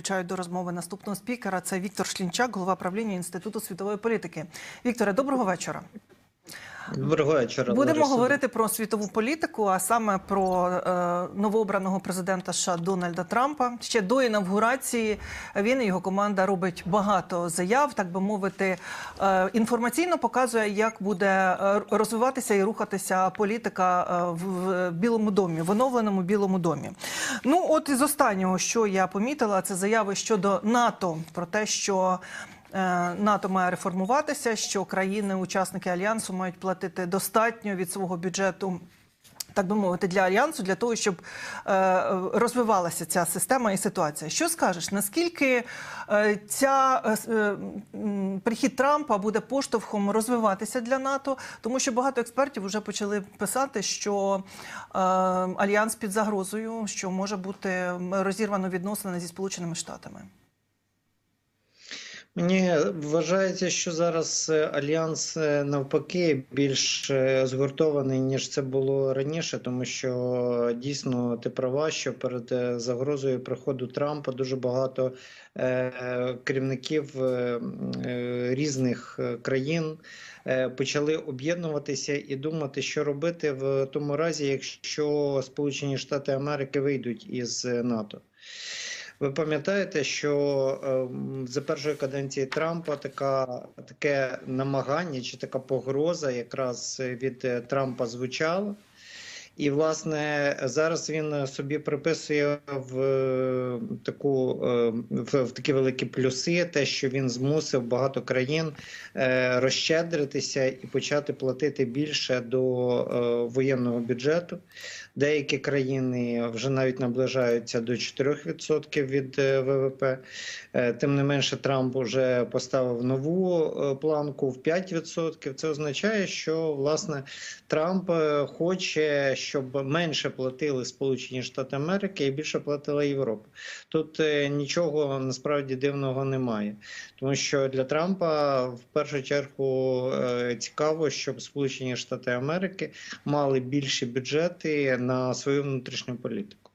підключають до розмови наступного спікера. Це Віктор Шлінчак, голова правління Інституту світової політики. Вікторе, доброго вечора. Вечора. Будемо говорити про світову політику, а саме про е, новообраного президента США Дональда Трампа. Ще до інавгурації він і його команда робить багато заяв, так би мовити, е, інформаційно показує, як буде е, розвиватися і рухатися політика е, в, в Білому домі, в оновленому Білому домі. Ну, от із останнього, що я помітила, це заяви щодо НАТО про те, що НАТО має реформуватися, що країни-учасники альянсу мають платити достатньо від свого бюджету. Так би мовити, для альянсу для того, щоб е, розвивалася ця система і ситуація. Що скажеш? Наскільки е, ця е, е, прихід Трампа буде поштовхом розвиватися для НАТО? Тому що багато експертів вже почали писати, що е, альянс під загрозою, що може бути розірвано відносини зі Сполученими Штатами. Мені вважається, що зараз е, альянс е, навпаки більш е, згуртований ніж це було раніше, тому що дійсно ти права, що перед загрозою приходу Трампа дуже багато е, керівників е, різних країн е, почали об'єднуватися і думати, що робити в тому разі, якщо Сполучені Штати Америки вийдуть із НАТО. Ви пам'ятаєте, що ем, за першої каденції Трампа така таке намагання чи така погроза якраз від е, Трампа звучала. І, власне, зараз він собі приписує в е, таку е, в, в такі великі плюси, те, що він змусив багато країн е, розщедритися і почати платити більше до воєнного бюджету. Деякі країни вже навіть наближаються до 4% від ВВП. Тим не менше, Трамп вже поставив нову планку в 5%. Це означає, що власне Трамп хоче, щоб менше платили Сполучені Штати Америки і більше платила Європа. Тут е, нічого насправді дивного немає, тому що для Трампа в першу чергу е, цікаво, щоб Сполучені Штати Америки мали більші бюджети на свою внутрішню політику.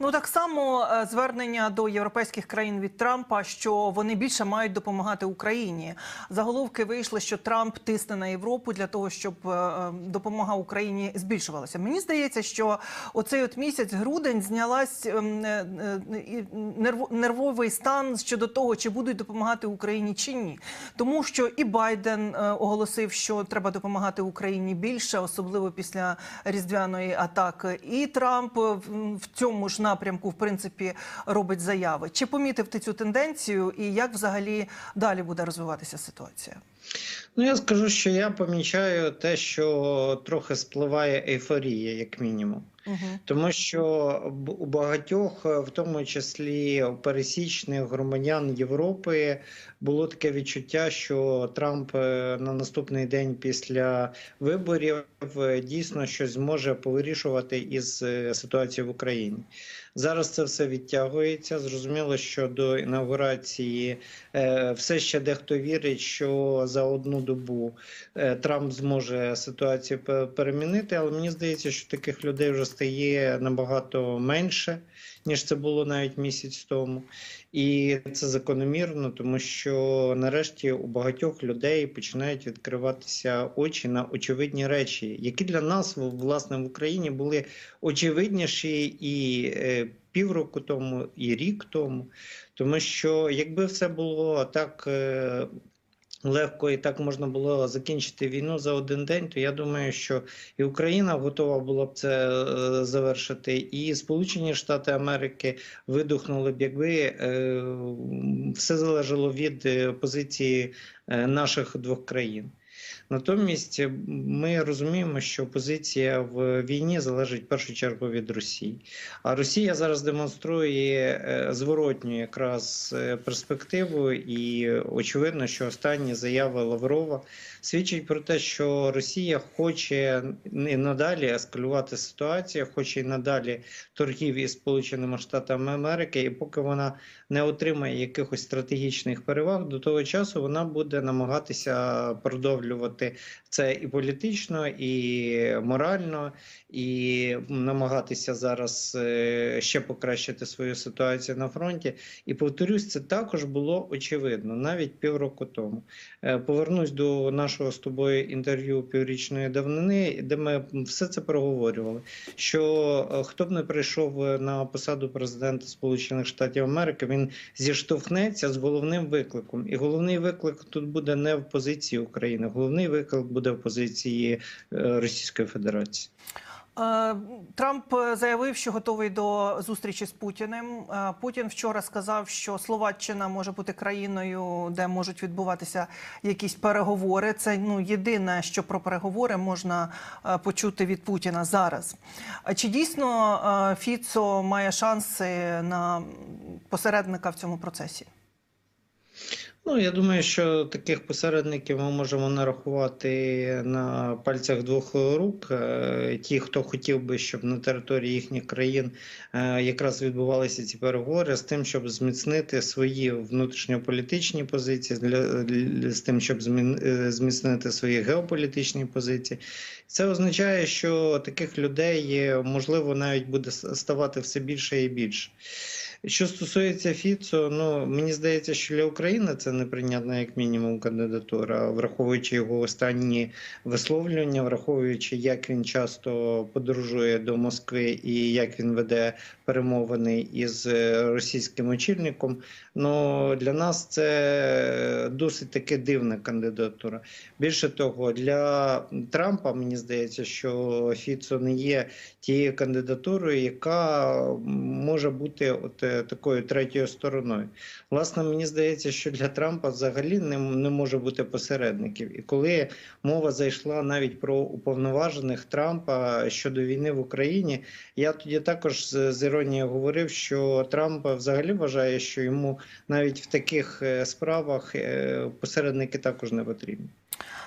Ну так само е, звернення до європейських країн від Трампа, що вони більше мають допомагати Україні. Заголовки вийшли, що Трамп тисне на Європу для того, щоб е, е, допомога Україні збільшувалася. Мені здається, що оцей от місяць грудень знялась ем, нервовий стан щодо того, чи будуть допомагати Україні чи ні, тому що і Байден оголосив, що треба допомагати Україні більше, особливо після різдвяної атаки. І Трамп в- цьому ж напрямку, в принципі, робить заяви. Чи помітив ти цю тенденцію, і як взагалі далі буде розвиватися ситуація? Ну, я скажу, що я помічаю те, що трохи спливає ейфорія, як мінімум. Угу. Тому що у багатьох, е, в тому числі пересічних громадян Європи, було таке відчуття, що Трамп е, на наступний день після виборів е, дійсно щось зможе повирішувати із ситуацією в Україні. Зараз це все відтягується. Зрозуміло, що до інаугурації е, все ще дехто вірить, що за одну добу е, Трамп зможе ситуацію перемінити, але мені здається, що таких людей вже стає набагато менше, ніж це було навіть місяць тому. І це закономірно, тому що нарешті у багатьох людей починають відкриватися очі на очевидні речі, які для нас власне в Україні були очевидніші і е, півроку тому, і рік тому. Тому що якби все було так. е, Легко і так можна було закінчити війну за один день, то я думаю, що і Україна готова була б це е, завершити, і Сполучені Штати Америки видухнули б, якби е, все залежало від позиції наших двох країн. Натомість е, ми розуміємо, що позиція в війні залежить в першу чергу від Росії. А Росія зараз демонструє е, зворотню якраз е, перспективу, і очевидно, що останні заяви Лаврова свідчать про те, що Росія хоче і надалі ескалювати ситуацію, хоче і надалі торгів із Сполученими Штатами Америки, і поки вона не отримає якихось стратегічних переваг, до того часу вона буде намагатися продовжувати підтримувати це і політично, і морально, і намагатися зараз е, ще покращити свою ситуацію на фронті. І повторюсь, це також було очевидно навіть півроку тому. Е, Повернусь до нашого з тобою інтерв'ю піврічної давнини, де ми все це проговорювали. Що е, хто б не прийшов на посаду президента Сполучених Штатів Америки, він зіштовхнеться з головним викликом. І головний виклик тут буде не в позиції України, головний виклик буде в позиції е, Російської Федерації. Е, Трамп заявив, що готовий до зустрічі з Путіним. Е, Путін вчора сказав, що Словаччина може бути країною, де можуть відбуватися якісь переговори. Це ну єдине, що про переговори можна почути від Путіна зараз. А Чи дійсно Фіцо має шанси на посередника в цьому процесі? Ну, я думаю, що таких посередників ми можемо нарахувати на пальцях двох рук. Е, Ті, хто хотів би, щоб на території їхніх країн е, якраз відбувалися ці переговори з тим, щоб зміцнити свої внутрішньополітичні позиції, з тим, щоб е, зміцнити свої геополітичні позиції. Це означає, що таких людей можливо навіть буде ставати все більше і більше. Що стосується Фіцо, ну мені здається, що для України це неприйнятна як мінімум кандидатура, враховуючи його останні висловлювання, враховуючи, як він часто подорожує до Москви і як він веде перемовини із е, російським очільником. Ну для нас це досить таки дивна кандидатура. Більше того, для Трампа мені здається, що Фіцо не є тією кандидатурою, яка може бути от такою третьою стороною. Власне, мені здається, що для Трампа взагалі не, не може бути посередників. І коли мова зайшла навіть про уповноважених Трампа щодо війни в Україні, я тоді також з, з іронією говорив, що Трамп взагалі вважає, що йому навіть в таких е, справах е, посередники також не потрібні.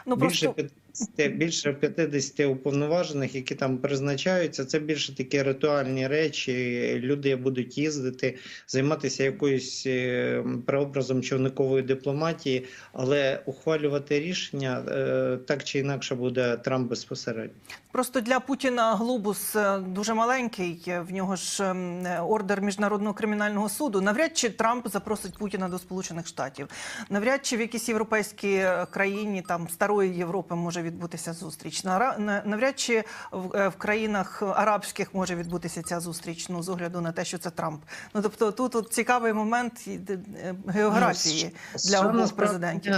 Ну Більше просто 50, більше 50 уповноважених, які там призначаються, це більше такі ритуальні речі. Люди будуть їздити, займатися якоюсь е, прообразом човникової дипломатії, але ухвалювати рішення е, так чи інакше буде Трамп безпосередньо. Просто для Путіна глобус е, дуже маленький. В нього ж ем, ордер міжнародного кримінального суду. Навряд чи Трамп запросить Путіна до Сполучених Штатів. Навряд чи в якійсь європейській країні там старої Європи може відбутися зустріч. На- Навряд чи в, е, в країнах арабських може відбутися ця зустріч. Ну з огляду на те, що це Трамп. Ну тобто тут от цікавий момент е, географії Ну, для обох президентів.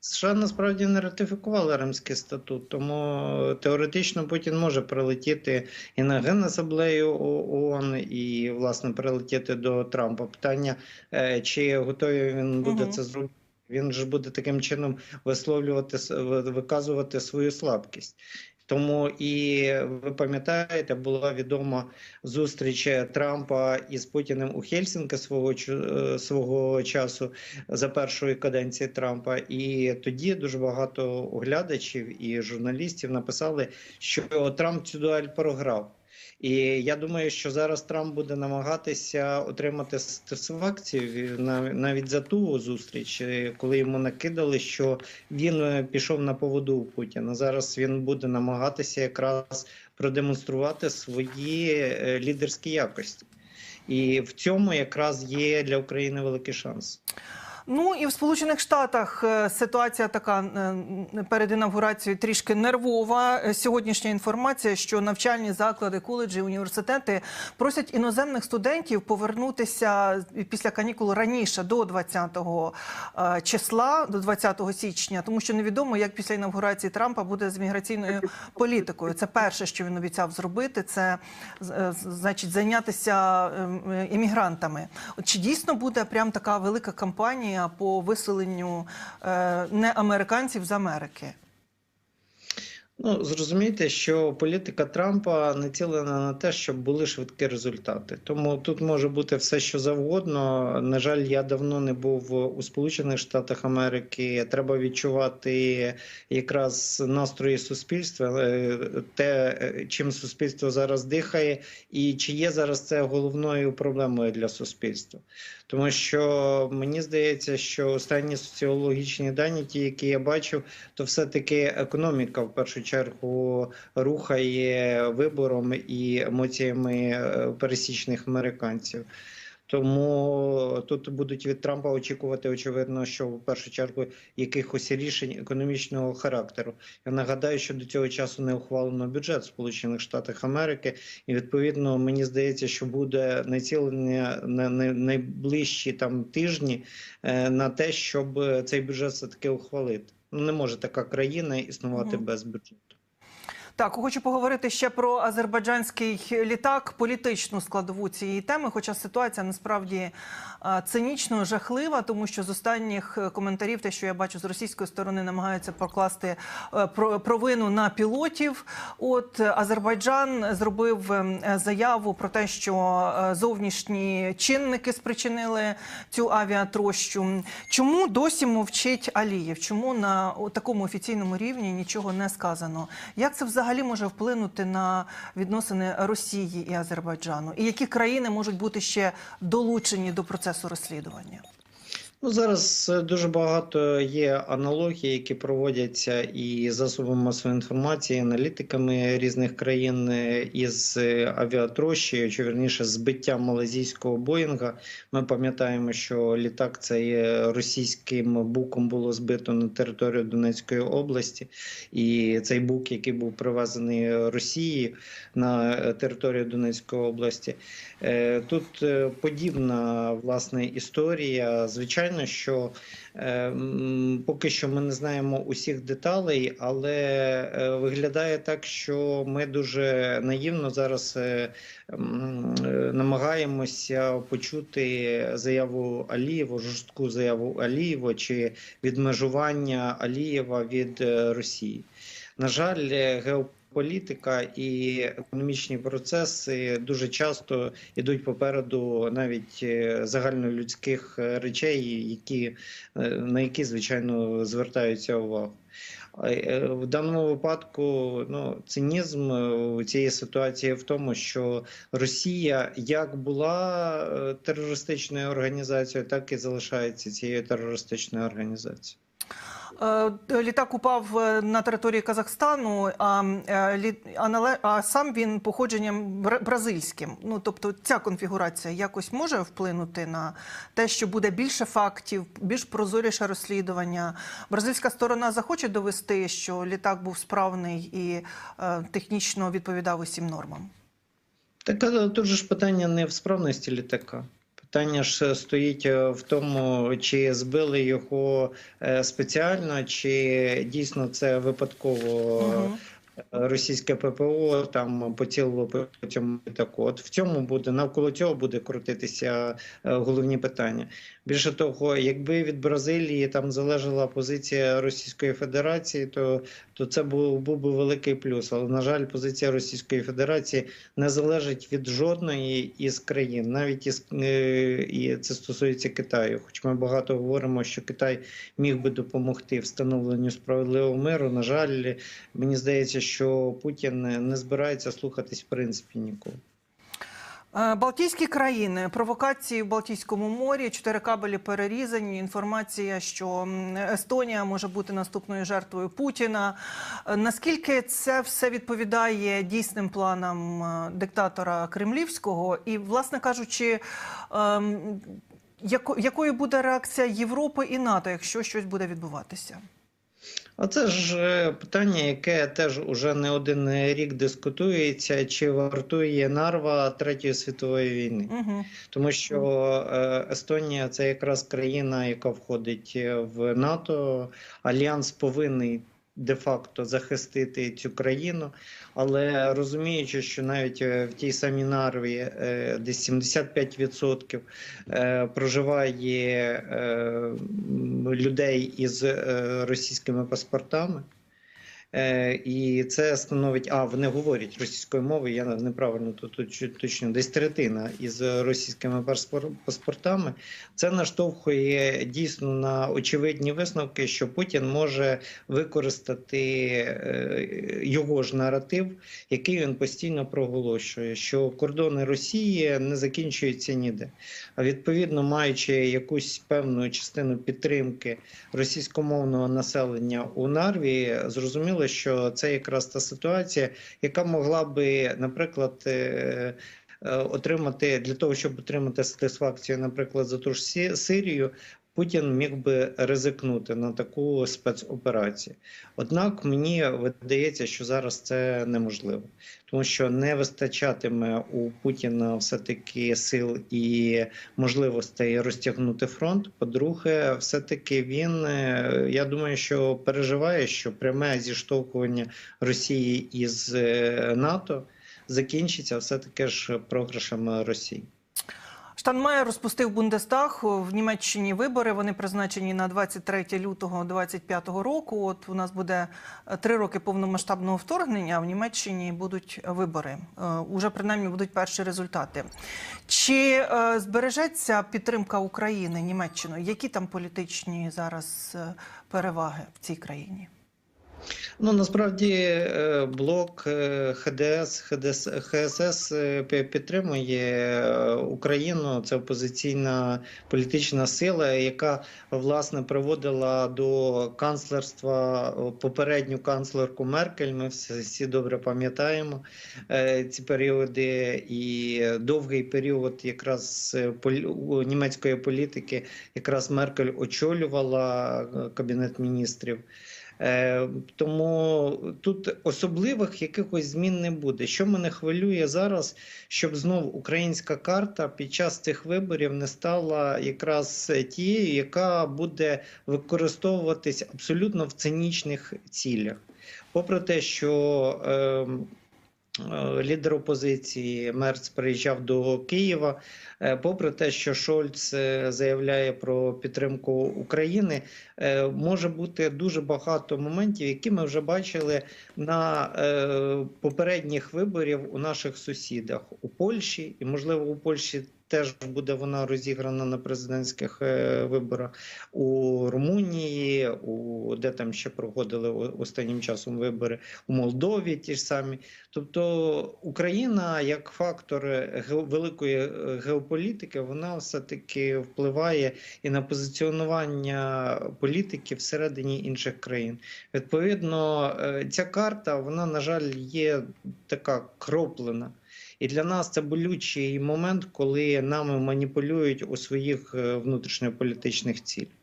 США насправді не ратифікували Римський статут, тому теоретично Путін може прилетіти і на Генасаблею ООН, і власне прилетіти до Трампа. Питання, е, чи готовий він буде Мгм. це зробити. Він ж буде таким чином висловлювати виказувати свою слабкість. Тому і ви пам'ятаєте, була відома зустріч Трампа із Путіним у Хельсінки свого е, свого часу за першої каденції Трампа. І тоді дуже багато оглядачів і журналістів написали, що Трамп цю дуель програв. І я думаю, що зараз Трамп буде намагатися отримати статисфакцію нав- навіть за ту зустріч, е, коли йому накидали, що він е, пішов на поводу у Путіна. Зараз він буде намагатися якраз продемонструвати свої е, лідерські якості. І в цьому якраз є для України великий шанс. Ну і в Сполучених Штатах е, ситуація така е, перед інавгурацією трішки нервова. Е, Сьогоднішня інформація, що навчальні заклади, коледжі, університети просять іноземних студентів повернутися після канікул раніше до 20 е, числа, до 20 січня, тому що невідомо, як після інавгурації Трампа буде з міграційною політикою. Це перше, що він обіцяв зробити, це значить зайнятися е, іммігрантами. Чи дійсно буде прям така велика кампанія по виселенню е, неамериканців з Америки? Ну, зрозумійте, що політика Трампа націлена на те, щоб були швидкі результати. Тому тут може бути все, що завгодно. На жаль, я давно не був у Сполучених Штатах Америки. Треба відчувати якраз настрої суспільства, е, те, е, чим суспільство зараз дихає, і чи є зараз це головною проблемою для суспільства. Тому що мені здається, що останні соціологічні дані, ті, які я бачив, то все-таки економіка в першу чергу рухає вибором і емоціями е, пересічних американців. Тому тут будуть від Трампа очікувати, очевидно, що в першу чергу якихось рішень економічного характеру. Я нагадаю, що до цього часу не ухвалено бюджет Сполучених Штатах Америки, і відповідно мені здається, що буде націлення на на- найближчі там тижні е, на те, щоб цей бюджет все таки ухвалити. Ну не може така країна існувати Мгм. без бюджету. Так, хочу поговорити ще про азербайджанський літак, політичну складову цієї теми. Хоча ситуація насправді цинічно жахлива, тому що з останніх е, коментарів, те, що я бачу з російської сторони, намагаються покласти е, про- провину на пілотів. От е, Азербайджан зробив е, заяву про те, що е, зовнішні чинники спричинили цю авіатрощу. Чому досі мовчить Алієв? Чому на такому офіційному рівні нічого не сказано? Як це взагалі може вплинути на відносини Росії і Азербайджану? І які країни можуть бути ще долучені до процесу розслідування? Ну зараз е, дуже багато є аналогій, які проводяться і засобами масової інформації, аналітиками різних країн е, із е, авіатрощею, чи вірніше збиттям малазійського Боїнга. Ми пам'ятаємо, що літак цей російським буком було збито на територію Донецької області, і цей бук, який був привезений Росією на територію Донецької області. Тут подібна власне історія. Звичайно, що е, поки що ми не знаємо усіх деталей, але е, виглядає так, що ми дуже наївно зараз е, е, намагаємося почути заяву Алієва, жорстку заяву Алієва чи відмежування Алієва від е, Росії. На жаль, геополітика і економічні процеси дуже часто йдуть попереду навіть е, загальнолюдських е, речей, які, е, на які звичайно звертаються увагу. В даному випадку ну, цинізм цієї ситуації в тому, що Росія як була терористичною організацією, так і залишається цією терористичною організацією. Е, Літак упав е, на території Казахстану, а, е, а, сам він походженням бра- бразильським. Ну тобто ця конфігурація якось може вплинути на те, що буде більше фактів, більш прозоріше розслідування. Бразильська сторона захоче довести, що літак був справний і технічно відповідав усім нормам. Так тут же ж питання не в справності літака. Питання ж стоїть е, в тому, чи збили його е, спеціально, чи дійсно це випадково Мгм. Російське ППО там поцілило по цьому літаку. От в цьому буде навколо цього буде крутитися е, головні питання. Більше того, якби від Бразилії там залежала позиція Російської Федерації, то, то це був, був би великий плюс. Але на жаль, позиція Російської Федерації не залежить від жодної із країн, навіть із е, і це стосується Китаю. Хоч ми багато говоримо, що Китай міг би допомогти встановленню справедливого миру. На жаль, мені здається, що Путін не збирається слухатись в принципі нікого. Е, Балтійські країни, провокації в Балтійському морі, чотири кабелі перерізані. Інформація, що Естонія може бути наступною жертвою Путіна. Е, Наскільки це все відповідає дійсним планам е, диктатора кремлівського? І, власне кажучи, ем, якою буде реакція Європи і НАТО, якщо щось буде відбуватися? А це ж е, питання, яке теж уже не один рік дискутується, чи вартує нарва Третьої світової війни. Угу. Тому що е, Естонія це якраз країна, яка входить е, в НАТО. Альянс повинний де-факто захистити цю країну, але розуміючи, що навіть е, в тій самій Нарві е, десь 75% е, проживає людей із російськими паспортами. Е, І це становить, а вони говорять російською мовою, я неправильно тут уточню, десь третина із російськими паспортами. Це наштовхує дійсно на очевидні висновки, що Путін може використати е, його ж наратив, який він постійно проголошує, що кордони Росії не закінчуються ніде. А відповідно, маючи якусь певну частину підтримки російськомовного населення у Нарві, зрозуміло, що це якраз та ситуація, яка могла би, наприклад, е, е, отримати для того, щоб отримати сатисфакцію, наприклад, за ту ж Сирію. Путін міг би ризикнути на таку спецоперацію. Однак мені видається, що зараз це неможливо, тому що не вистачатиме у Путіна все-таки сил і можливостей розтягнути фронт. По-друге, все-таки він е, я думаю, що переживає, що пряме зіштовхування Росії із е, НАТО закінчиться все таки ж програшем Росії. Штанмаєр розпустив Бундестаг в Німеччині вибори. Вони призначені на 23 лютого 2025 року. От у нас буде е, три роки повномасштабного вторгнення. В Німеччині будуть вибори. Е, Уже принаймні будуть перші результати. Чи е, збережеться підтримка України Німеччиною? Які там політичні зараз е, переваги в цій країні? Ну насправді е, блок е, ХДС, ХДС ХСС е, підтримує Україну. Це опозиційна політична сила, яка власне приводила до канцлерства попередню канцлерку Меркель. Ми всі, добре пам'ятаємо ці періоди, і довгий період якраз німецької політики, якраз Меркель очолювала кабінет міністрів. Е, Тому тут особливих якихось змін не буде. Що мене хвилює зараз, щоб знов українська карта під час цих виборів не стала якраз тією, яка буде використовуватись абсолютно в цинічних цілях. Попри те, що ем, Лідер опозиції Мерц приїжджав до Києва. е, Попри те, що Шольц е, заявляє про підтримку України, е, може бути дуже багато моментів, які ми вже бачили на е, попередніх виборів у наших сусідах у Польщі, і можливо у Польщі. Теж буде вона розіграна на президентських е, виборах у Румунії, у де там ще проходили останнім часом вибори у Молдові, ті ж самі. Тобто Україна як фактор е, великої е, геополітики, вона все таки впливає і на позиціонування політики всередині інших країн. Відповідно, ця карта, вона на жаль є така кроплена. І для нас це болючий момент, коли нами маніпулюють у своїх е, внутрішньополітичних цілях.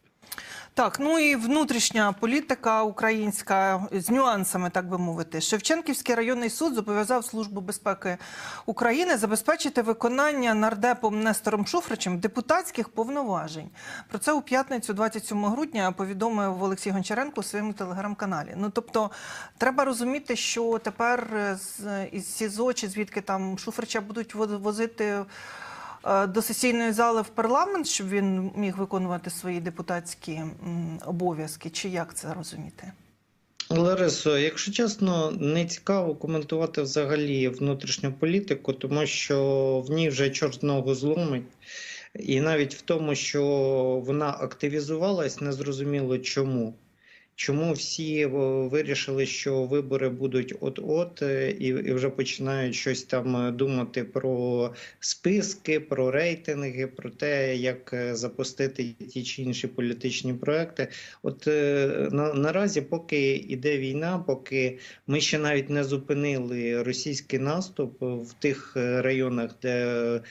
Так, ну і внутрішня політика українська з нюансами, так би мовити. Шевченківський районний суд зобов'язав Службу безпеки України забезпечити виконання нардепом Нестором Шуфричем депутатських повноважень. Про це у п'ятницю, 27 грудня, повідомив Олексій Гончаренко у своєму телеграм-каналі. Ну тобто, треба розуміти, що тепер із СІЗО чи звідки там Шуфрича будуть возити до сесійної зали в парламент, щоб він міг виконувати свої депутатські обов'язки, чи як це розуміти? Ларисо, якщо чесно, не цікаво коментувати взагалі внутрішню політику, тому що в ній вже чорт ногу зломить. І навіть в тому, що вона активізувалась, незрозуміло чому. Чому всі е, вирішили, що вибори будуть от-от, е, і, і вже починають щось там е, думати про списки, про рейтинги, про те, як запустити ті чи інші політичні проекти. От на, наразі, поки йде війна, поки ми ще навіть не зупинили російський наступ в тих районах, де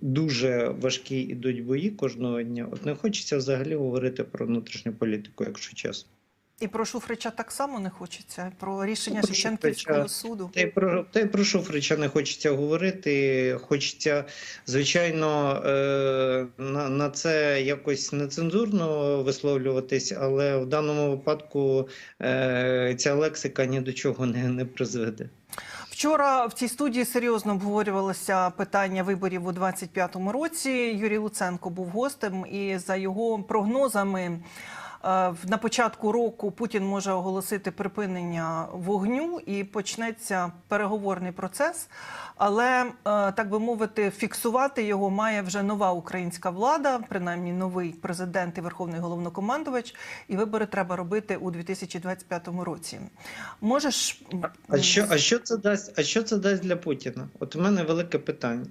дуже важкі ідуть бої кожного дня, от не хочеться взагалі говорити про внутрішню політику, якщо чесно. І про Шуфрича так само не хочеться, про рішення про Шевченківського суду. Та й про та й про Шуфрича не хочеться говорити. Хочеться, звичайно, е, на, на це якось нецензурно висловлюватись, але в даному випадку е, ця лексика ні до чого не, не призведе. Вчора в цій студії серйозно обговорювалося питання виборів у 25-му році. Юрій Луценко був гостем, і за його прогнозами. В- на початку року Путін може оголосити припинення вогню і почнеться переговорний процес. Але е, так би мовити, фіксувати його має вже нова українська влада, принаймні новий президент і верховний головнокомандувач. І вибори треба робити у 2025 році. Можеш А що, а що це дасть? А що це дасть для Путіна? От у мене велике питання.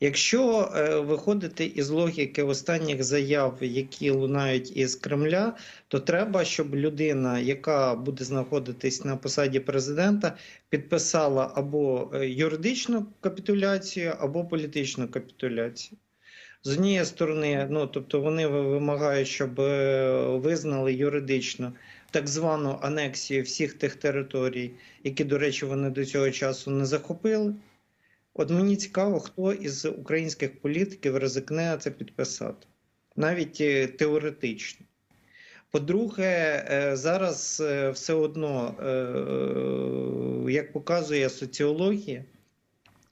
Якщо е, виходити із логіки останніх заяв, які лунають із Кремля, то треба, щоб людина, яка буде знаходитись на посаді президента, підписала або е, юридичну капітуляцію, або політичну капітуляцію. З однієї сторони, ну тобто вони вимагають, щоб е, визнали юридично так звану анексію всіх тих територій, які, до речі, вони до цього часу не захопили. От мені цікаво, хто із українських політиків ризикне це підписати, навіть е, теоретично. По-друге, е, зараз е, все одно, е, як показує соціологія,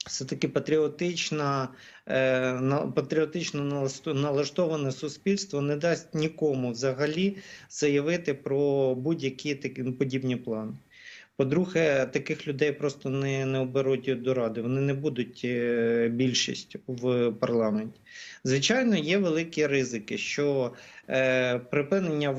все-таки патріотична, е, на- патріотично налаштоване суспільство не дасть нікому взагалі заявити про будь-які такі подібні плани. По-друге, таких людей просто не, не оберуть до ради, вони не будуть більшість в парламенті. Звичайно, є великі ризики, що е, припинення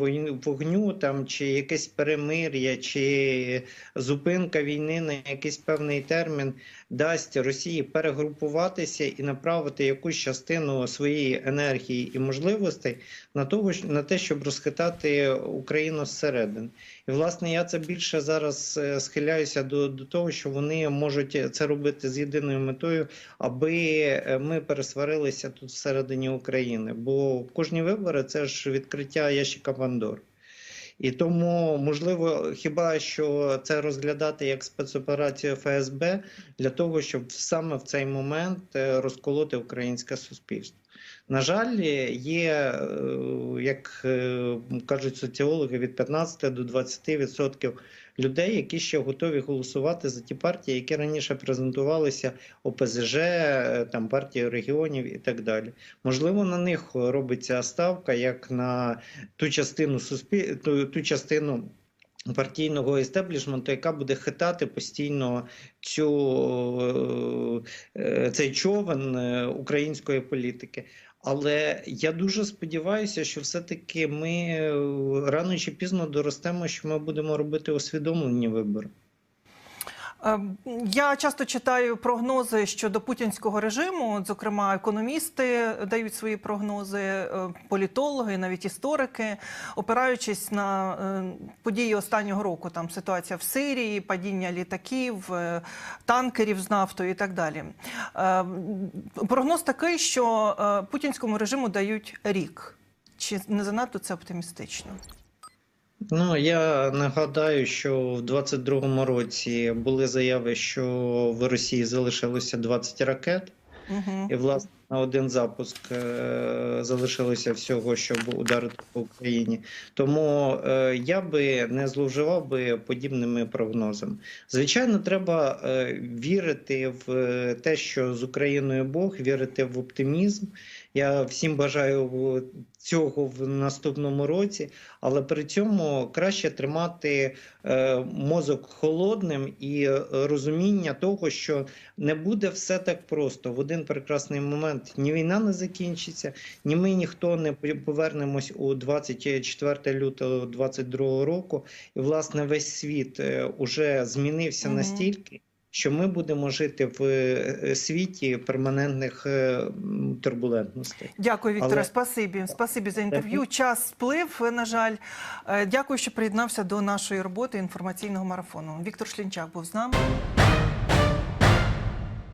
вогню там, чи якесь перемир'я, чи зупинка війни на якийсь певний термін дасть Росії перегрупуватися і направити якусь частину своєї енергії і можливостей на того, на те, щоб розхитати Україну зсередини. І власне я це більше зараз е, схиляюся до, до того, що вони можуть це робити з єдиною метою, аби е, ми пересварилися тут всередині України. Бо кожні вибори це ж відкриття ящика Пандори. І тому можливо, хіба що це розглядати як спецоперацію ФСБ для того, щоб саме в цей момент е, розколоти українське суспільство. На жаль, є, е, як е, кажуть соціологи, від 15 до 20% людей, які ще готові голосувати за ті партії, які раніше презентувалися ОПЗЖ, е, там партією регіонів і так далі. Можливо, на них робиться ставка як на ту частину суспіль... ту, ту частину. Партійного естеблішменту, яка буде хитати постійно цю, е, цей човен е, української політики. Але я дуже сподіваюся, що все-таки ми е, рано чи пізно доростемо, що ми будемо робити усвідомлені вибори. Е, Я часто читаю прогнози щодо путінського режиму. Зокрема, економісти дають свої прогнози, е, політологи, навіть історики, опираючись на е, події останнього року. Там ситуація в Сирії, падіння літаків, е, танкерів з нафтою і так далі. Е, Прогноз такий, що путінському режиму дають рік. Чи не занадто це оптимістично? Ну я нагадаю, що в 22-му році були заяви, що в Росії залишилося 20 ракет. Угу. І власне на один запуск е, залишилося всього, щоб ударити по Україні. Тому е, я би не зловживав би подібними прогнозами. Звичайно, треба е, вірити в те, що з Україною Бог, вірити в оптимізм. Я всім бажаю цього в наступному році, але при цьому краще тримати мозок холодним і розуміння того, що не буде все так просто. В один прекрасний момент ні війна не закінчиться, ні ми ніхто не повернемось у 24 лютого 22 року. І власне весь світ е, уже змінився Мгм. настільки. Що ми будемо жити в е, світі перманентних е, турбулентностей. Дякую, Вікторе. Але- Спасибі. Спасибі за інтерв'ю. Час сплив, на жаль. Е, Дякую, що приєднався до нашої роботи інформаційного марафону. Віктор Шлінчак був з нами.